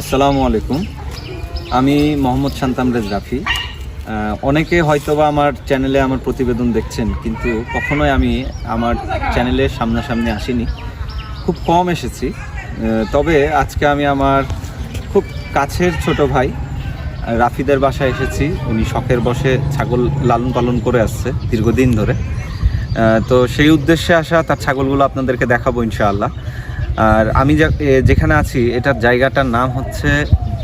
আসসালামু আলাইকুম। আমি মোহাম্মদ শান্তামরেজ রাফি অনেকে হয়তোবা আমার চ্যানেলে আমার প্রতিবেদন দেখছেন, কিন্তু কখনোই আমি আমার চ্যানেলের সামনাসামনি আসিনি। খুব কম এসেছি। তবে আজকে আমি আমার খুব কাছের ছোট ভাই, রাফিদের বাসায় এসেছি। উনি শখের বসে ছাগল লালন পালন করে আসছে দীর্ঘদিন ধরে। তো সেই উদ্দেশ্যে আসা, তার ছাগলগুলো আপনাদেরকে দেখাবো ইনশাআল্লাহ। আর আমি যেখানে আছি, এটার জায়গাটার নাম হচ্ছে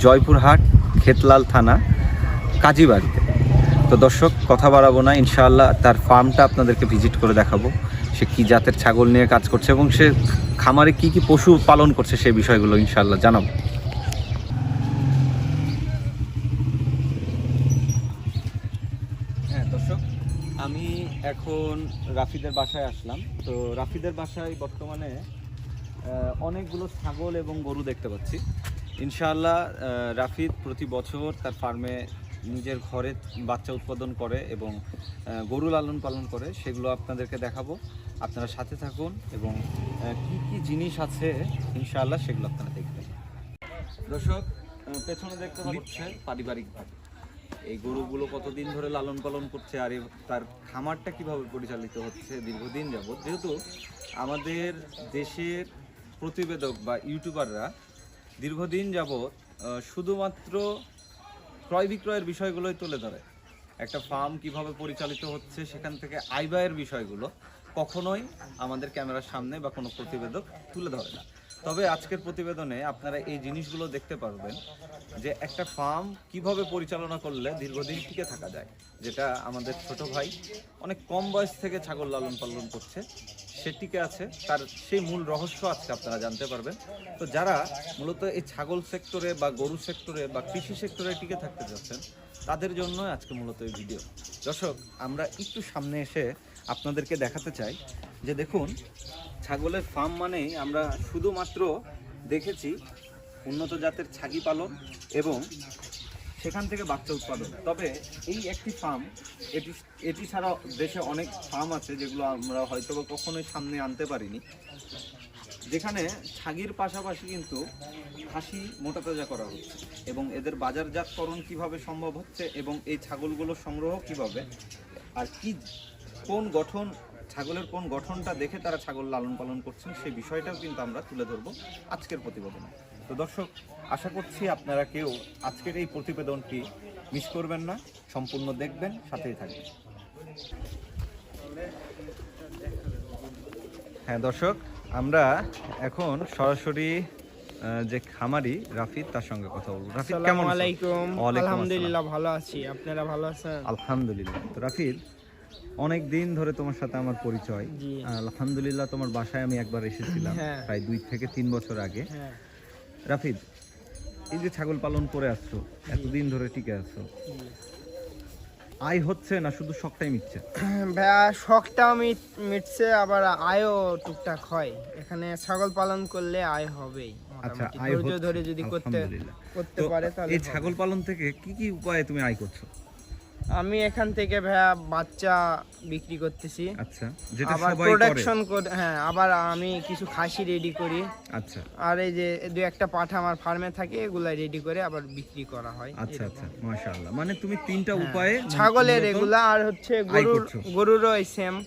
জয়পুরহাট, খেতলাল থানা, কাজীবাড়িতে। তো দর্শক, কথা বাড়াবো না, ইনশাআল্লাহ তার ফার্মটা আপনাদেরকে ভিজিট করে দেখাবো। সে কি জাতের ছাগল নিয়ে কাজ করছে এবং সে খামারে কি কি পশু পালন করছে সেই বিষয়গুলো ইনশাআল্লাহ জানাব। হ্যাঁ আমি এখন রাফিদের বাসায় আসলাম। তো রাফিদের বাসায় বর্তমানে অনেকগুলো ছাগল এবং গরু দেখতে পাচ্ছি। ইনশাআল্লাহ রাফিদ প্রতি বছর তার ফার্মে নিজের ঘরে বাচ্চা উৎপাদন করে এবং গরু লালন পালন করে। সেগুলো আপনাদেরকে দেখাবো। আপনারা সাথে থাকুন এবং কি কি জিনিস আছে ইনশাআল্লাহ সেগুলো আপনারা দেখবেন। দর্শক পেছনে দেখতে পাচ্ছেন পারিবারিকভাবে এই গরুগুলো কতদিন ধরে লালন পালন করছে আর তার খামারটা কীভাবে পরিচালিত হচ্ছে দীর্ঘদিন যাবত যেহেতু আমাদের দেশের প্রতিবেদক বা ইউটিউবাররা দীর্ঘদিন যাবৎ শুধুমাত্র ক্রয় বিক্রয়ের বিষয়গুলোই তুলে ধরে। একটা ফার্ম কীভাবে পরিচালিত হচ্ছে, সেখান থেকে আয় ব্যয়ের বিষয়গুলো কখনোই আমাদের ক্যামেরার সামনে বা কোনো প্রতিবেদক তুলে ধরে না। তবে আজকের প্রতিবেদনে আপনারা এই জিনিসগুলো দেখতে পারবেন যে একটা ফার্ম কীভাবে পরিচালনা করলে দীর্ঘদিন টিকে থাকা যায়। যেটা আমাদের ছোট ভাই অনেক কম বয়স থেকে ছাগল লালন পালন করছে, সে টিকে আছে, তার সেই মূল রহস্য আজকে আপনারা জানতে পারবেন। তো যারা মূলত এই ছাগল সেক্টরে বা গরু সেক্টরে বা কৃষি সেক্টরে টিকে থাকতে যাচ্ছেন তাদের জন্য আজকে মূলত এই ভিডিও দর্শক, আমরা একটু সামনে এসে আপনাদেরকে দেখাতে চাই যে দেখুন ছাগলের ফার্ম মানেই আমরা শুধুমাত্র দেখেছি উন্নত জাতের ছাগি পালন এবং সেখান থেকে বাচ্চা উৎপাদন। তবে এই একটি ফার্ম এটি এটি ছাড়া দেশে অনেক ফার্ম আছে যেগুলো আমরা হয়তো বা কখনোই সামনে আনতে পারিনি। যেখানে ছাগির পাশাপাশি কিন্তু খাসি মোটা তাজা করা হচ্ছে এবং এদের বাজারজাতকরণ কীভাবে সম্ভব হচ্ছে এবং এই ছাগলগুলো সংগ্রহ কীভাবে, আর কি, কোন গঠন ছাগলের কোন গঠনটা দেখে তারা ছাগল লালন পালন করছেন সেই বিষয়টাও কিন্তু আমরা তুলে ধরবো আজকের প্রতিবেদনে। তো দর্শক আশা করছি আপনারা কেউ আজকের এই প্রতিবেদনটি মিস করবেন না সম্পূর্ণ দেখবেন সাথেই থাকবেন। হ্যাঁ দর্শক আমরা এখন সরাসরি যে খামারি রাফিদ তার সঙ্গে কথা বলব। রাফিদ কেমন আলাইকুম। আলহামদুলিল্লাহ ভালো আছি। আপনারা ভালো আছেন? আলহামদুলিল্লাহ। তো রাফিদ অনেক দিন ধরে তোমার সাথে আমার পরিচয়। আলহামদুলিল্লাহ তোমার বাসায় আমি একবার এসেছিলাম হ্যাঁ। প্রায় দুই থেকে তিন বছর আগে। হ্যাঁ। রাফিদ এই যে ছাগল পালন করে আসছো এতদিন ধরে টিকে আছো। আয় হচ্ছে না শুধু শখটাই মিটছে? ভাইয়া শখটাও মিট- মিটছে আবার আয়ও টুকটাক হয়। এখানে ছাগল পালন করলে আয় হবেই আচ্ছা আয় ধরে যদি করতে। করতে পারে তাহলে এই ছাগল পালন থেকে কি কি উপায়ে তুমি আয় করছ? আমি এখান থেকে ভাইয়া বাচ্চা বিক্রি করতেছি। আচ্ছা যেটা আবার সবাই করে। হ্যাঁ আবার আমি কিছু খাসি রেডি করি। আচ্ছা। আর এই যে দু একটা পাঠা আমার ফার্মে থাকে এগুলা রেডি করে আবার বিক্রি করা হয়। আচ্ছা আচ্ছা মাশাআল্লাহ। মানে তুমি তিনটা হ্যাঁ। উপায়ে ছাগলের মূলত- এগুলা আর হচ্ছে গরুর গরুরও গরুরও সেম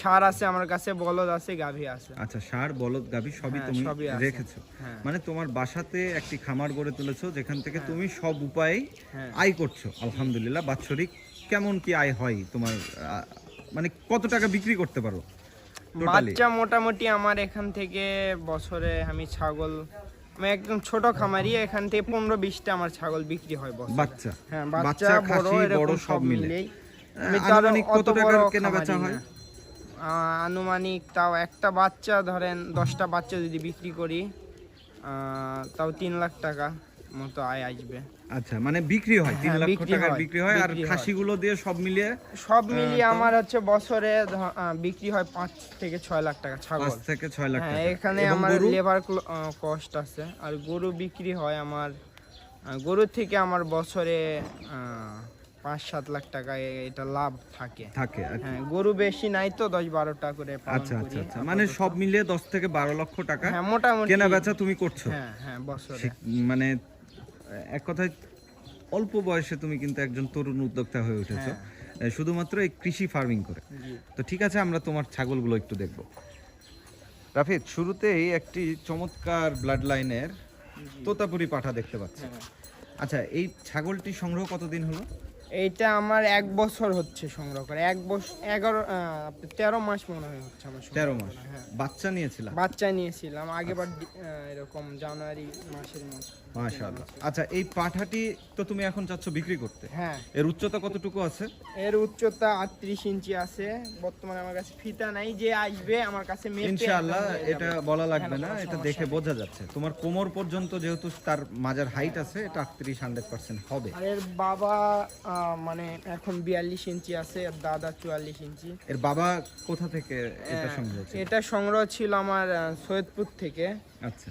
সার আছে আমার কাছে বলদ আছে গাভী আছে। আচ্ছা সার বলদ গাভী সবই হ্যাঁ, তুমি রেখেছো। হ্যাঁ। মানে তোমার বাসাতে একটি খামার গড়ে তুলেছো যেখান থেকে তুমি সব উপায়ে হ্যাঁ। আয় করছ। আলহামদুলিল্লাহ বাৎসরিক কেমন কি আয় হয় তোমার মানে কত টাকা বিক্রি করতে পারো? বাচ্চা মোটামুটি আমার এখান থেকে বছরে আমি ছাগল আমি একদম ছোট খামারি এখান থেকে পনেরো বিশটা আমার ছাগল বিক্রি হয় বাচ্চা। হ্যাঁ বাচ্চা, বড় বড় সব মিলে। আমি কত টাকার কেনা বেচা হয়? আনুমানিক তাও একটা বাচ্চা ধরেন দশটা বাচ্চা যদি বিক্রি করি তাও তিন লাখ টাকা মতো আয় আসবে আচ্ছা মানে বিক্রি হয় তিন হ্যাঁ, বিক্রি টাকার বিক্রি হয় আর। খাসিগুলো দিয়ে সব মিলিয়ে সব মিলিয়ে আমার হচ্ছে বছরে বিক্রি হয় পাঁচ থেকে ছয় লাখ টাকা ছাগল পাঁচ থেকে ছয় লাখ হ্যাঁ টাকা এখানে আমার গরু? লেবার কস্ট আছে আর গরু বিক্রি হয় আমার গরুর থেকে আমার বছরে আহ, পাঁচ সাত লাখ টাকা এটা লাভ থাকে। থাকে হ্যাঁ গরু বেশি নাই তো দশ বারোটা করে আচ্ছা আচ্ছা আচ্ছা। মানে সব মিলিয়ে দশ থেকে বারো লক্ষ টাকা হ্যাঁ মোটামুটি। কেনা বেচা তুমি করছ। হ্যাঁ হ্যাঁ বছরে। মানে এক কথায় অল্প বয়সে তুমি কিন্তু একজন তরুণ উদ্যোক্তা হয়ে উঠেছো। হ্যাঁ। শুধুমাত্র এই কৃষি ফার্মিং করে। তো ঠিক আছে আমরা তোমার ছাগলগুলো একটু দেখব। রাফিদ শুরুতেই একটি চমৎকার ব্লাড লাইনের তোতাপুরি পাঠা দেখতে পাচ্ছি। আচ্ছা এই ছাগলটি সংগ্রহ কতদিন হলো? এইটা আমার এক বছর হচ্ছে সংগ্রহ করে। এক বছর এগারো তেরো মাস মনে হয় হচ্ছে আমার তেরো মাস। হ্যাঁ। বাচ্চা নিয়েছিলাম? বাচ্চা নিয়েছিলাম আগেবার এরকম জানুয়ারি মাসের মধ্যে। মাশাআল্লাহ। আচ্ছা এই পাঠাটি তো তুমি এখন চাচ্ছ বিক্রি করতে। হ্যাঁ। এর উচ্চতা কতটুকু আছে? এর উচ্চতা আটত্রিশ ইঞ্চি আছে। বর্তমানে আমার কাছে ফিতা নাই যে আসবে আমার কাছে মেপে ইনশাআল্লাহ এটা বলা লাগবে হ্যাঁ, না এটা দেখে বোঝা যাচ্ছে। তোমার কোমর পর্যন্ত যেহেতু তার মাজার হাইট আছে এটা আটত্রিশ হান্ড্রেড পার্সেন্ট হবে। আর এর বাবা মানে এখন বিয়াল্লিশ ইঞ্চি আছে আর দাদা চুয়াল্লিশ ইঞ্চি। এর বাবা কোথা থেকে এটা সংগ্রহ ছিল? এটা সংগ্রহ ছিল আমার সৈয়দপুর থেকে। আচ্ছা।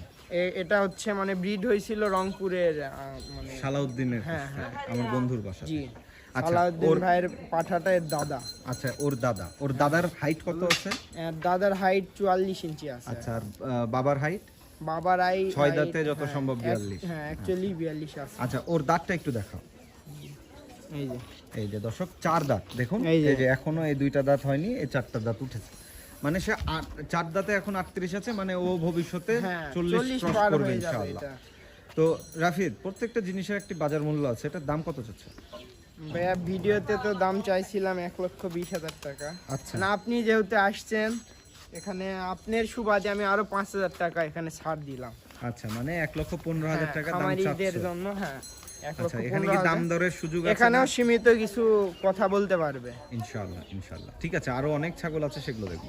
এটা হচ্ছে মানে ব্রিড হয়েছিল রংপুরের মানে সালাউদ্দিনের হ্যাঁ, কাছ আমার বন্ধুর বাসা জি। আচ্ছা, আলাউদ্দিন ভাইয়ের পাঠাটা এর দাদা। আচ্ছা ওর দাদা। ওর দাদার হাইট কত আছে? দাদার হাইট চুয়াল্লিশ ইঞ্চি আছে। আচ্ছা আর বাবার হাইট বাবার আই ছয় দাঁতে যত হ্যাঁ, সম্ভব 42 হ্যাঁ অ্যাকচুয়ালি বিয়াল্লিশ আছে। আচ্ছা ওর দাঁতটা একটু দেখাও। এই যে। এই যে দর্শক চার দাঁত। দেখুন এই যে এখনও এই দুইটা দাঁত হয়নি এই চারটা দাঁত উঠেছে। মানে সে চার দাঁতে এখন আটত্রিশ আছে মানে ও ভবিষ্যতে হ্যাঁ চল্লিশ ক্রস করবে ইনশাআল্লাহ। তো রাফিদ প্রত্যেকটা জিনিসের একটি বাজার মূল্য আছে এটার দাম কত চাচ্ছে ভাইয়া ভিডিওতে তো দাম চাইছিলাম এক লক্ষ বিশ হাজার টাকা। আচ্ছা। না আপনি যেহেতু আসছেন এখানে আপনার সুবাদে আমি আরও পাঁচ হাজার টাকা এখানে ছাড় দিলাম। আচ্ছা মানে এক লক্ষ পনেরো হাজার হ্যাঁ, টাকা দাম খামারিদের জন্য হ্যাঁ আচ্ছা এখানে কি দাম দরের সুযোগ আছে এখানেও সীমিত কিছু কথা বলতে পারবে। ইনশাআল্লাহ ইনশাআল্লাহ। ঠিক আছে আরও অনেক ছাগল আছে সেগুলো দেখব।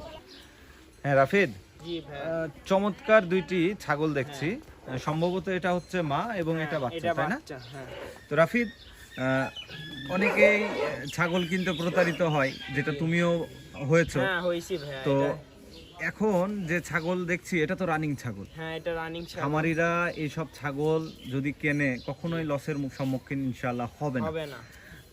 হ্যাঁ রাফিদ? চমৎকার দুইটি ছাগল দেখছি। সম্ভবত এটা হচ্ছে মা এবং এটা বাচ্চা তাই না? হ্যাঁ। তো রাফিদ অনেকেই ছাগল কিনতে প্রতারিত হয় যেটা তুমিও হয়েছো। হ্যাঁ তো এখন যে ছাগল দেখছি এটা তো রানিং ছাগল। হ্যাঁ এটা রানিং খামারিরা এইসব ছাগল যদি কেনে কখনোই লসের মুখ সম্মুখীন ইনশাআল্লাহ হবে না। হবে না।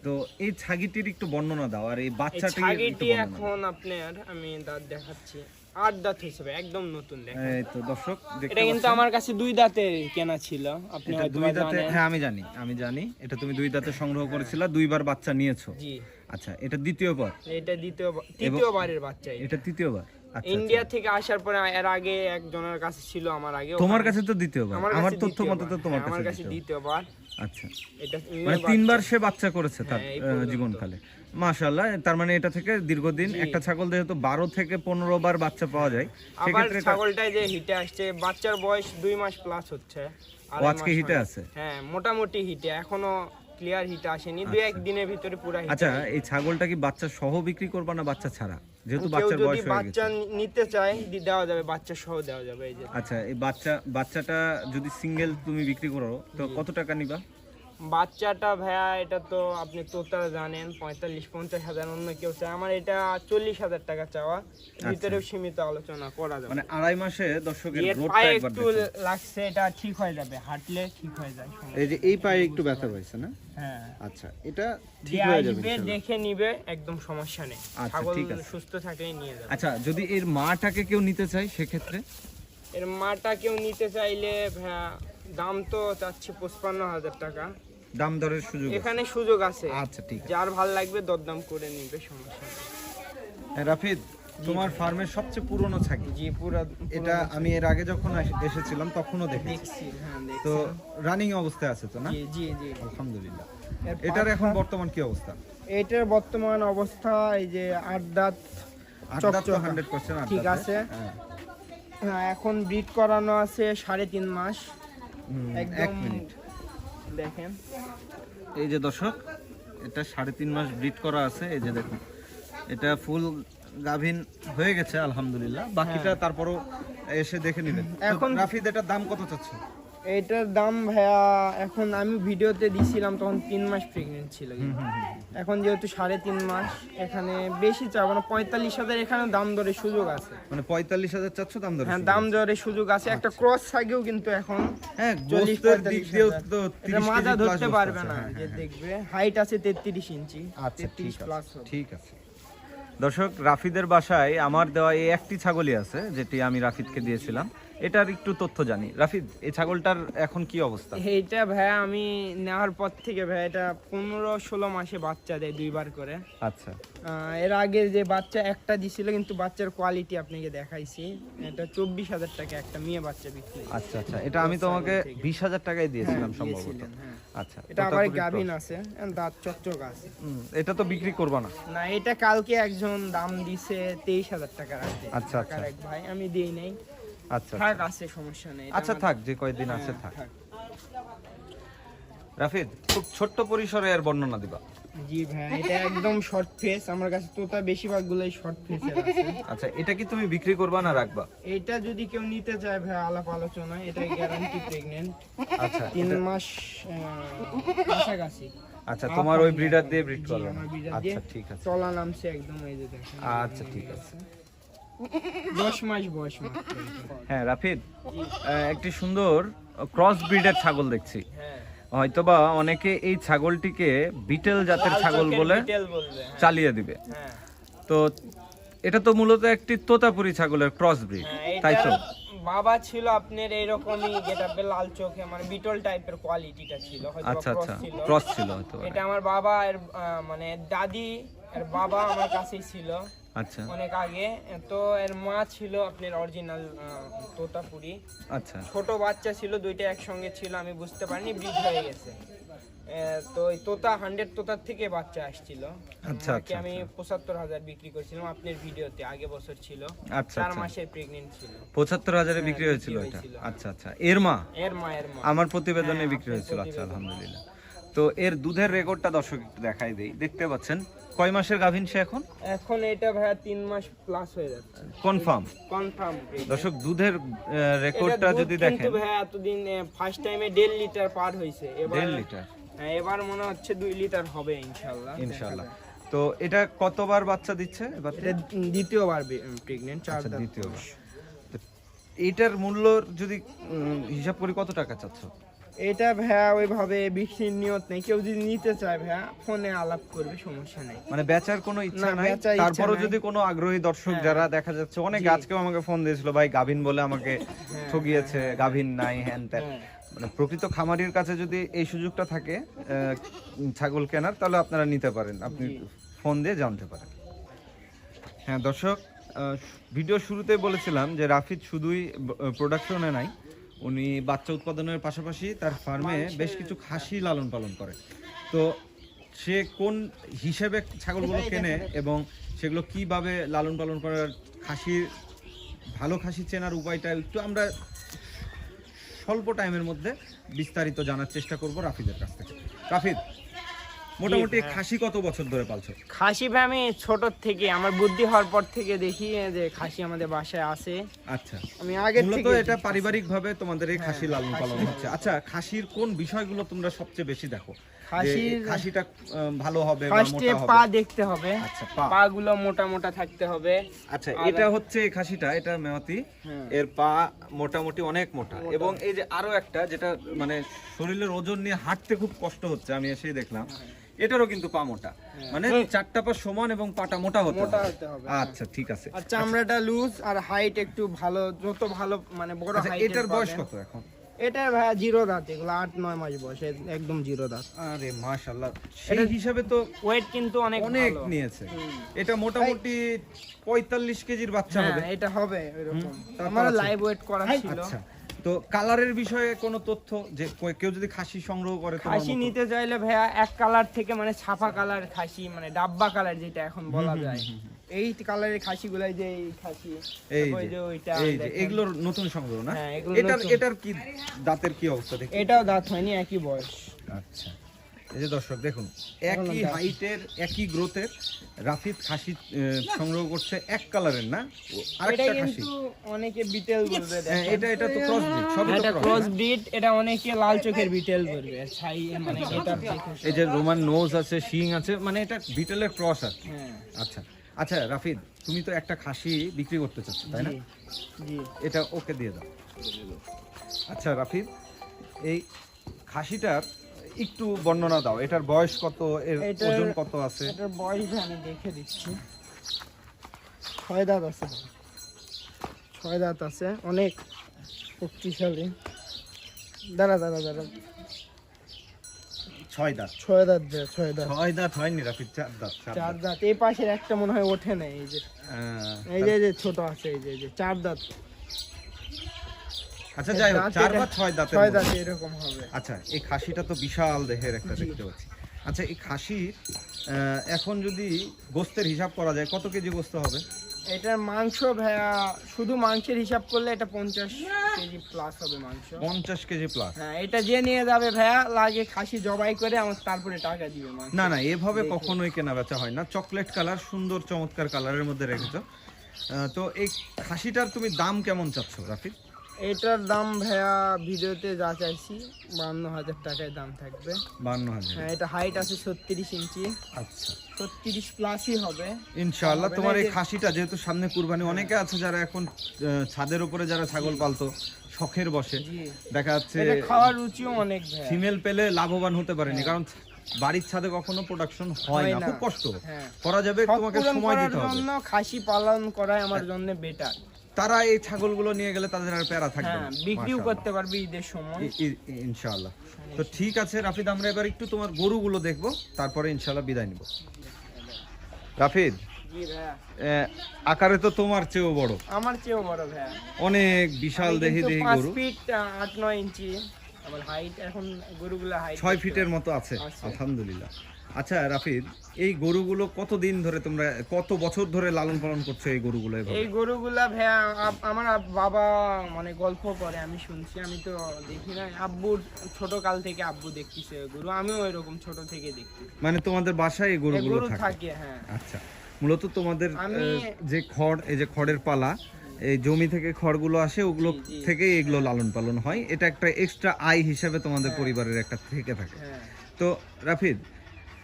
তো এই ছাগিটির একটু বর্ণনা দাও আর এই একটু ছাগিটি। এখন আপনার আমি দাঁত দেখাচ্ছি আট দাঁত হিসেবে একদম নতুন দেখেন এই তো দর্শক এটা কিন্তু আমার কাছে দুই দাঁতের কেনা ছিল আপনি দুই দাঁতে হ্যাঁ আমি জানি আমি জানি। এটা তুমি দুই দাঁতে সংগ্রহ করেছিলা দুইবার বাচ্চা নিয়েছো। জি। আচ্ছা এটা দ্বিতীয়বার এটা দ্বিতীয় তৃতীয়বারের বাচ্চা এটা। তৃতীয়বার? ইন্ডিয়া থেকে আসার পরে এর আগে একজনের কাছে ছিল আমার আগে তোমার কাছে তো দ্বিতীয়বার। আমার আমার তথ্য মতে তো তোমার হ্যাঁ, আমার কাছে কাছে দ্বিতীয়বার। আচ্ছা। এটা মানে তিনবার সে বাচ্চা করেছে তার হ্যাঁ। জীবনকালে। মাশাআল্লাহ তার মানে এটা থেকে দীর্ঘদিন। একটা ছাগল যেহেতু বারো থেকে পনেরো বার বাচ্চা পাওয়া যায় আবার ছাগলটাই যে হিটে আসছে বাচ্চার বয়স দুই মাস প্লাস হচ্ছে আড়াই আজকে হিটে আছে? হ্যাঁ মোটামুটি হিটে এখনও ক্লিয়ার হিটে আসেনি দুই আচ্ছা। একদিনের ভিতরে পুরো হিটে আচ্ছা এই ছাগলটা কি বাচ্চা সহ বিক্রি করবা না বাচ্চা ছাড়া? যেহেতু বাচ্চার বয়স হয়ে বাচ্চা গেছে। বাচ্চা নিতে চায় দেওয়া যাবে বাচ্চা সহ দেওয়া যাবে এই যে। আচ্ছা এই বাচ্চা বাচ্চাটা যদি সিঙ্গেল তুমি বিক্রি করো তো কত টাকা নিবা? বাচ্চাটা ভাইয়া এটা তো আপনি তো তোতারা জানেন পঁয়তাল্লিশ পঞ্চাশ হাজার অন্য কেউ চায়। আমার এটা চল্লিশ হাজার টাকা চাওয়া। ভিতরেও সীমিত আলোচনা করা যাবে। মানে আড়াই মাসে দর্শকের পায়ে একটু লাগছে এটা ঠিক হয়ে যাবে। হাঁটলে ঠিক হয়ে যায় এই যে এই পায়ে একটু ব্যথা না? হ্যাঁ। আচ্ছা এটা ঠিক হয়ে যাবে দেখে নিবে একদম সমস্যা নেই। আচ্ছা, ঠিক আছে। সুস্থ থাকলেই নিয়ে যাবে। আচ্ছা যদি এর মাটাকে কেউ নিতে চায় সেক্ষেত্রে? এর মাটা কেউ নিতে চাইলে ভাইয়া দাম তো চাচ্ছি পঁচপান্ন হাজার টাকা। দাম দরের সুযোগ এখানে সুযোগ আছে। আচ্ছা ঠিক আছে। যার ভালো লাগবে দরদাম করে নিবে সমস্যা হ্যাঁ, রাফিদ তোমার ফার্মের সবচেয়ে পুরনো ছাগি জি পুরো এটা আমি এর আগে যখন এসেছিলাম তখনও দেখেছি। হ্যাঁ তো রানিং অবস্থায় আছে তো না? জি জি আলহামদুলিল্লাহ। এটার এখন বর্তমান কি অবস্থা? এটার বর্তমান অবস্থা এই যে আট দাঁত ঠিক আছে। হ্যাঁ, এখন ব্রিড করানো আছে সাড়ে তিন মাস। এক একদম দেখেন। এই যে দর্শক এটা সাড়ে তিন মাস ব্রিড করা আছে এই যে দেখুন। এটা ফুল গাভিন হয়ে গেছে আলহামদুলিল্লাহ। বাকিটা তারপরও এসে দেখে নেবেন। এখন- রাফিদ এটার দাম কত চাচ্ছ এইটার দাম ভাইয়া এখন আমি ভিডিওতে দিছিলাম তখন তিন মাস প্রেগনেন্ট ছিল। এখন যেহেতু সাড়ে তিন মাস এখানে বেশি চাবো না পঁয়তাল্লিশ হাজার এখানে দাম দরে সুযোগ আছে। মানে পঁয়তাল্লিশ হাজার চারশো দাম দর হ্যাঁ দাম দরে সুযোগ আছে। একটা ক্রস থাকেও কিন্তু এখন হ্যাঁ চল্লিশ পঁয়তাল্লিশ দিয়েও হাজার। তো এটা 30 মাজা ধরতে পারবে না হ্যাঁ, যে হ্যাঁ। দেখবে। হাইট আছে তেত্রিশ ইঞ্চি। আচ্ছা তেত্রিশ প্লাস ঠিক আছে। দর্শক রাফিদের বাসায় আমার দেওয়া এই একটি ছাগলই আছে যেটি আমি রাফিদকে দিয়েছিলাম। এটার একটু তথ্য জানি। রাফিদ এই ছাগলটার এখন কি অবস্থা? এইটা ভাইয়া আমি নেওয়ার পর থেকে ভাইয়া এটা পনেরো ষোলো মাসে বাচ্চা দেয় দুইবার করে। আচ্ছা। এর আগে যে বাচ্চা একটা দিছিল কিন্তু বাচ্চার কোয়ালিটি আপনাকে দেখাইছি। এটা চব্বিশ হাজার টাকা একটা মেয়ে বাচ্চা বিক্রি আচ্ছা আচ্ছা। এটা আমি তোমাকে বিশ হাজার টাকায় দিয়েছিলাম হ্যাঁ, সম্ভবত। হ্যাঁ। আচ্ছা এটা আবার গাভিন আছে দাঁত চকচক আছে। হুম, এটা তো বিক্রি করবা না। না এটা কালকে একজন দাম দিছে তেইশ হাজার টাকা রাখতে। আচ্ছা, আচ্ছা। এক ভাই আমি দিই নাই। আচ্ছা থাক আছে সমস্যা নেই আচ্ছা থাক যে কয়দিন আছে হ্যাঁ, থাক। রাফিদ খুব ছোট্ট পরিসরে এর বর্ণনা দিবা। জি ভাই এটা একদম শর্ট ফেস আমার কাছে তোতা বেশিরভাগ গুলোই শর্ট আছে। আচ্ছা এটা কি তুমি বিক্রি করবা না রাখবা? এটা যদি কেউ নিতে চায় ভাই আলাপ আলোচনা এটা গ্যারান্টি প্রেগনেন্ট আচ্ছা তিন মাস কাছাকাছি। আচ্ছা তোমার ওই ব্রিডার দিয়ে ব্রিড করবে আচ্ছা ঠিক আছে। চলা নামছে একদম এই যে দেখেন। আচ্ছা ঠিক আছে। দশ মাস বয়স হ্যাঁ রাফিদ একটি সুন্দর ক্রস ব্রিডের ছাগল দেখছি। হ্যাঁ হয়তোবা অনেকে এই ছাগলটিকে বিটেল জাতের ছাগল বলে হ্যাঁ। চালিয়ে দিবে। হ্যাঁ। তো এটা তো মূলত একটি তোতাপুরি ছাগলের ক্রস ব্রিড হ্যাঁ, তাই তো? বাবা ছিল আপনার এইরকমই গেটাপে লাল চোখে মানে বিটল টাইপের কোয়ালিটিটা ছিল আচ্ছা আচ্ছা ক্রস ছিল হয়তো এটা আমার বাবা এর মানে দাদি এর বাবা আমার কাছেই ছিল। আচ্ছা। অনেক আগে তো এর মা ছিল আপনার অরিজিনাল তোতাপুরি আচ্ছা। ছোট বাচ্চা ছিল দুইটা একসঙ্গে ছিল আমি বুঝতে পারিনি ব্রিজ হয়ে গেছে। তো এই তোতা হান্ড্রেড তোতার থেকে বাচ্চা আসছিল। আচ্ছা, আচ্ছা, আমি আচ্ছা। পঁচাত্তর হাজার বিক্রি করেছিলাম আপনার ভিডিওতে আগে বছর ছিল। আচ্ছা চার মাসের প্রেগনেন্ট ছিল। পঁচাত্তর হাজারে হ্যাঁ, বিক্রি হয়েছিল এটা? আচ্ছা আচ্ছা। এর মা? এর মায়ের মা। আমার প্রতিবেদনে হ্যাঁ, বিক্রি হয়েছিল আচ্ছা আলহামদুলিল্লাহ। তো এর দুধের রেকর্ডটা দর্শক একটু দেখাই দেই। দেখতে পাচ্ছেন কয় মাসের গাভিন সে এখন? এখন এটা ভাইয়া তিন মাস প্লাস হয়ে যাচ্ছে। কনফার্ম কনফার্ম দর্শক দুধের রেকর্ডটা যদি দেখেন। কিন্তু ভাইয়া এতদিন ফার্স্ট টাইমে দেড় লিটার পার হয়েছে। এবার দেড় লিটার হ্যাঁ, এবার মনে হচ্ছে দুই লিটার হবে ইনশাল্লাহ ইনশাআল্লাহ। তো এটা কতবার বাচ্চা দিচ্ছে এবার দ্বিতীয়বার প্রেগনেন্ট চার আচ্ছা দ্বিতীয়বার। এটার মূল্য যদি হিসাব করি কত টাকা চাচ্ছ? এটা ভাইয়া ওইভাবে বিক্রির নিয়ত নেই। কেউ যদি নিতে চায় ভাইয়া ফোনে আলাপ করবে সমস্যা নেই। মানে বেচার কোনো ইচ্ছা নাই। তারপরও যদি কোনো আগ্রহী দর্শক হ্যাঁ। যারা দেখা যাচ্ছে অনেক। আজকেও আমাকে ফোন দিয়েছিল ভাই গাভিন বলে আমাকে হ্যাঁ, ঠকিয়েছে গাভিন নাই হ্যান ত্যান। হ্যাঁ। মানে প্রকৃত খামারির কাছে যদি এই সুযোগটা থাকে ছাগল কেনার তাহলে আপনারা নিতে পারেন। আপনি ফোন দিয়ে জানতে পারেন। হ্যাঁ দর্শক ভিডিও শুরুতেই বলেছিলাম যে রাফিদ শুধুই প্রোডাকশনে নাই। উনি বাচ্চা উৎপাদনের পাশাপাশি তার ফার্মে বেশ কিছু খাসি লালন পালন করে। তো সে কোন হিসেবে ছাগলগুলো কেনে এবং সেগুলো কীভাবে লালন পালন করার খাসির ভালো খাসি চেনার উপায়টা একটু আমরা স্বল্প টাইমের মধ্যে বিস্তারিত জানার চেষ্টা করব রাফিদের কাছ থেকে। রাফিদ মোটামুটি হ্যাঁ। খাসি কত বছর ধরে পালছো? খাসি ভাই আমি ছোট থেকে আমার বুদ্ধি হওয়ার পর থেকে দেখি যে খাসি আমাদের বাসায় আছে। আচ্ছা। আমি আগে থেকে এটা পারিবারিক ভাবে তোমাদের এই খাসি লালন পালন হচ্ছে। আচ্ছা খাসির কোন বিষয়গুলো তোমরা সবচেয়ে বেশি দেখো? খাসির- খাসিটা ভালো হবে ফার্স্টে পা দেখতে হবে। আচ্ছা পা। পা গুলো মোটা মোটা থাকতে হবে। আচ্ছা এটা হচ্ছে খাসিটা এটা মেয়াতি। হ্যাঁ। এর পা মোটামুটি অনেক মোটা। এবং এই যে আরও একটা যেটা মানে শরীরের ওজন নিয়ে হাঁটতে খুব কষ্ট হচ্ছে আমি এসেই দেখলাম। এটারও কিন্তু পা মোটা। মানে চারটা পা সমান এবং পাটা মোটা হতে হবে। আচ্ছা ঠিক আছে। আর চামড়াটা লুজ আর হাইট একটু ভালো যত ভালো মানে বড় আচ্ছা হাইট এটার বয়স কত এখন? ভাইয়া জিরো দাঁত এগুলো আট নয় মাস বয়স একদম জিরো দাঁত। আরে সেই হিসাবে তো ওয়েট কিন্তু অনেক অনেক নিয়েছে। এটা মোটামুটি পঁয়তাল্লিশ কেজির বাচ্চা হ্যাঁ, হবে। এটা হবে এরকম। তা আমার লাইভ ওয়েট করা ছিল। আচ্ছা। তো কালারের বিষয়ে কোনো তথ্য যে কেউ যদি খাসি সংগ্রহ করে খাসি নিতে চাইলে ভাইয়া এক কালার থেকে মানে ছাপা কালার খাসি মানে ডাব্বা কালার যেটা এখন বলা যায়। এই কালারের খাসি গুলাই যে এই খাসি এই যে ওইটা এই যে এগুলোর নতুন সংগ্রহ না? হ্যাঁ, এটার এটার কি দাঁতের কি অবস্থা দেখি? এটাও দাঁত হয়নি একই বয়স। আচ্ছা। এই যে দর্শক দেখুন একই। হাইটের একই গ্রোথের রাফিদ খাসি সংগ্রহ করছে এক কালারের না? এটা আরেকটা খাসি। অনেকে বিটেল বলবে হ্যাঁ, দেখেন। এটা এটা তো ক্রস ব্রিড সবই তো ক্রস ব্রিড এটা অনেকে লাল চোখের বিটেল বলবে ছাই মানে এটা এই যে রোমান নোজ আছে শিং আছে মানে এটা বিটেলের ক্রস আর। হ্যাঁ। আচ্ছা আচ্ছা রাফিদ তুমি তো একটা খাসি বিক্রি করতে চাচ্ছ তাই না? এটা ওকে দিয়ে দাও। আচ্ছা রাফিদ এই খাসিটার একটু বর্ণনা দাও এটার বয়স কত এর ওজন কত আছে? এটার বয়স আমি দেখে দিচ্ছি। ছয় দাঁত আছে। ছয় দাঁত আছে অনেক শক্তিশালী। দাঁড়া দাঁড়া দাঁড়া। ছয় দাঁত। ছয় দাঁত দেয় ছয় দাঁত। ছয় দাঁত হয়নি চার দাঁত চার দাঁত। এই পাশের একটা মনে হয় ওঠে না এই যে। আহ, এই যে ছোট আছে এই যে চার দাঁত। আচ্ছা যাই হোক চার বা ছয় ছয়। দাঁত এরকম হবে। আচ্ছা এই খাসিটা তো বিশাল দেহের একটা দেখতে পাচ্ছি। আচ্ছা এই খাসির এখন যদি গোস্তের হিসাব করা যায় কত কেজি গোস্ত হবে? এটার মাংস ভাইয়া শুধু মাংসের হিসাব করলে এটা পঞ্চাশ কেজি প্লাস হবে মাংস। পঞ্চাশ কেজি প্লাস হ্যাঁ এটা যে নিয়ে যাবে ভাইয়া লাগে খাসি জবাই করে আমার তারপরে টাকা দিবে না না এভাবে কখনোই কেনা বেচা হয় না। চকলেট কালার সুন্দর চমৎকার কালারের মধ্যে রেখেছো। তো এই খাসিটার তুমি দাম কেমন চাচ্ছ রাফিদ এটার দাম ভাইয়া ভিডিওতে যা চাইছি বান্ন হাজার টাকায় দাম থাকবে। বান্ন হাজার। হ্যাঁ এটা হাইট আছে ছত্রিশ ইঞ্চি। আচ্ছা। ছত্রিশ প্লাসই হবে। ইনশাআল্লাহ তোমার এই খাসিটা যেহেতু সামনে কুরবানি অনেকে আছে যারা এখন ছাদের উপরে যারা ছাগল পালতো শখের বসে। দেখা যাচ্ছে খাওয়ার রুচিও অনেক ফিমেল পেলে লাভবান হতে পারেনি কারণ বাড়ির ছাদে কখনো প্রোডাকশন হয় হয় না। খুব কষ্ট। হ্যাঁ। করা যাবে তোমাকে সময় দিতে হবে। খাসি পালন করাই আমার জন্য বেটার তারা এই ছাগলগুলো নিয়ে গেলে তাদের আর প্যারা থাকবে হ্যাঁ না। বিক্রিও করতে পারবি ঈদের সময়। ইনশাআল্লাহ। তো ঠিক আছে রাফিদ আমরা এবার একটু তোমার গরুগুলো দেখব তারপরে ইনশাআল্লাহ বিদায় নিব। রাফিদ আকারে তো তোমার চেয়েও বড়। আমার চেয়েও বড় ভাইয়া। অনেক বিশাল দেহি দেহি গরু। ফিট আহ, আট নয় ইঞ্চি। আমার হাইট এখন গরুগুলা হাইট ছয় ফিটের মতো আছে। আলহামদুলিল্লাহ। আচ্ছা রাফিদ এই গরুগুলো কতদিন ধরে তোমরা কত বছর ধরে লালন পালন করছ এই গরুগুলো এই গরুগুলা ভাইয়া আমার বাবা মানে গল্প করে আমি শুনছি আমি তো দেখি না আব্বুর ছোট কাল থেকে আব্বু দেখতেছে গরু আমিও এরকম ছোট থেকে দেখছি মানে তোমাদের বাসায় এই গরুগুলো থাকে? থাকে হ্যাঁ। আচ্ছা মূলত তোমাদের যে খড় এই যে খড়ের পালা এই জমি থেকে খড়গুলো আসে ওগুলো। থেকেই এগুলো লালন পালন হয়। এটা একটা এক্সট্রা আয় হিসাবে তোমাদের হ্যাঁ। পরিবারের একটা থেকে থাকে। হ্যাঁ। তো রাফিদ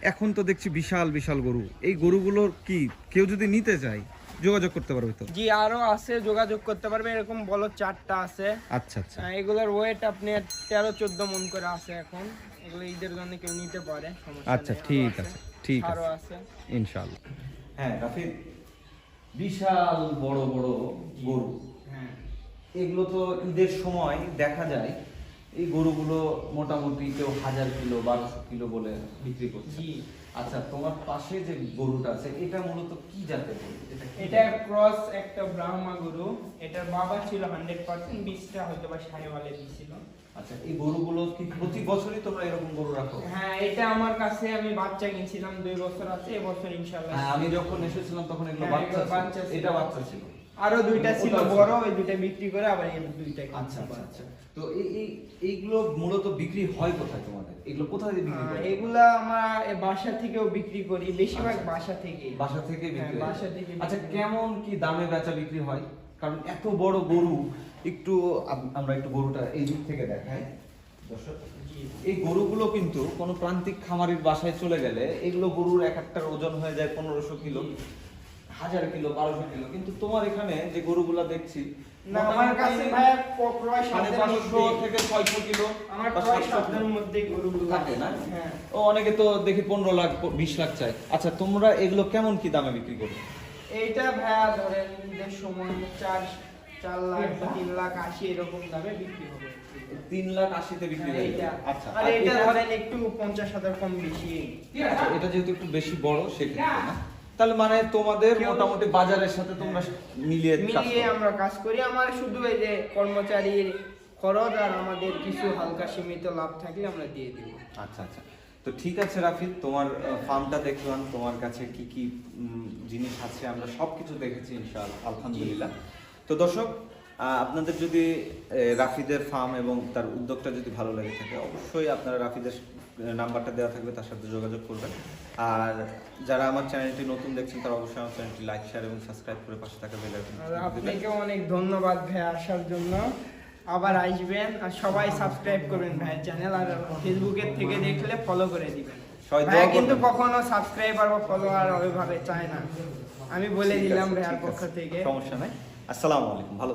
এখন তো দেখছি বিশাল বিশাল গরু। এই গরুগুলোর কি কেউ যদি নিতে চায় যোগাযোগ করতে পারবে তো? জি আরও আছে যোগাযোগ করতে পারবে। এরকম বলো চারটা আছে। আচ্ছা আচ্ছা। এগুলোর ওয়েট আপনি তেরো চোদ্দ মন করে আছে এখন। এগুলো ঈদের জন্য কেউ নিতে পারে সমস্যা আচ্ছা ঠিক আছে ঠিক আরও আছে। আছে। ইনশাআল্লাহ হ্যাঁ রাফিদ বিশাল বড় বড় গরু। হ্যাঁ। এগুলো তো ঈদের সময় দেখা যায়। এই গরুগুলো মোটামুটি কেউ হাজার কিলো বারোশো কিলো বলে বিক্রি করছে। আচ্ছা তোমার পাশে যে গরুটা আছে এটা মূলত কি জাতের গরু? এটা ক্রস একটা ব্রাহ্মা গরু। এটার বাবা ছিল হান্ড্রেড পার্সেন্ট বীজটা হয়তো বা সাহেওয়ালে দিয়েছিল। আচ্ছা এই গরুগুলো কি প্রতি বছরই তোমরা এরকম গরু রাখো? হ্যাঁ এটা আমার কাছে আমি বাচ্চা কিনছিলাম দুই বছর আছে এবছর ইনশাল্লাহ হ্যাঁ, আমি যখন এসেছিলাম তখন এগুলো হ্যাঁ, বাচ্চা। এটা বাচ্চা ছিল। আরও দুইটা ছিল বড় ওই দুইটা বিক্রি করে আবার এই দুইটা আচ্ছা আচ্ছা আচ্ছা। তো এই এই এইগুলো মূলত বিক্রি হয় কোথায় তোমাদের? এগুলো কোথায় বিক্রি করে? এগুলা আমরা বাসা থেকেও বিক্রি করি বেশিরভাগ আচ্ছা। বাসা থেকে বাসা থেকে বিক্রি হ্যাঁ, বাসা থেকে আচ্ছা কেমন কি দামে বেচা বিক্রি হয়? কারণ এত বড় গরু একটু আমরা একটু গরুটা এই দিক থেকে দেখাই। দর্শক এই গরুগুলো কিন্তু কোনো প্রান্তিক খামারির বাসায় চলে গেলে এগুলো গরুর এক একটার ওজন হয়ে যায় পনেরোশো কিলো। হাজার কিলো বারোশো কিলো। কিন্তু তোমার এখানে যে গরুগুলা দেখছি না আমার কাছে ভাইয়া ক- সাড়ে পাঁচশো থেকে ছয়শো কিলো আমার বা ক্রয় সাতশো শব্দের কিলো। মধ্যে গরুগুলো থাকে না? হ্যাঁ। ও অনেকে তো দেখি পনেরো লাখ বিশ লাখ চাই আচ্ছা তোমরা এগুলো কেমন কি দামে বিক্রি করো? এইটা ভাইয়া ধরেন চার চার লাখ তিন লাখ আশি এরকম দামে বিক্রি হবে। তিন লাখ আশিতে বিক্রি হ্যাঁ। আচ্ছা আর এটা ধরেন একটু পঞ্চাশ হাজার কম বেশি। আচ্ছা, এটা যেহেতু একটু বেশি বড় সেক্ষেত্রে না? তাহলে মানে তোমাদের মোটামুটি বাজারের সাথে তোমরা মিলিয়ে মিলিয়ে আমরা কাজ করি। আমার শুধু এই যে কর্মচারীর খরচ আর আমাদের কিছু হালকা সীমিত লাভ থাকলে আমরা দিয়ে দিব। আচ্ছা আচ্ছা। তো ঠিক আছে রাফিদ তোমার ফার্মটা দেখলাম তোমার কাছে কি কি জিনিস আছে? আমরা সব কিছু দেখেছি ইনশাআল্লাহ আলহামদুলিল্লাহ। তো দর্শক আপনাদের যদি রাফিদের ফার্ম এবং তার উদ্যোগটা যদি ভালো লাগে থাকে অবশ্যই আপনারা রাফিদের নাম্বারটা দেওয়া থাকবে তার সাথে যোগাযোগ করবেন। আর যারা আমার চ্যানেলটি নতুন দেখছেন তারা অবশ্যই আমার চ্যানেলটি লাইক শেয়ার এবং সাবস্ক্রাইব করে পাশে থাকা বেল আইকন আপনাকে অনেক ধন্যবাদ ভাই আসার জন্য। আবার আসবেন আর সবাই সাবস্ক্রাইব করবেন ভাইয়ের চ্যানেল আর ফেসবুকের থেকে দেখলে ফলো করে দিবেন। ভাইয়া কিন্তু। কখনো সাবস্ক্রাইবার বা ফলোয়ার ওইভাবে চায় না। আমি বলে দিলাম ভাইয়ার পক্ষ থেকে। সমস্যা নাই। আসসালামু আলাইকুম ভালো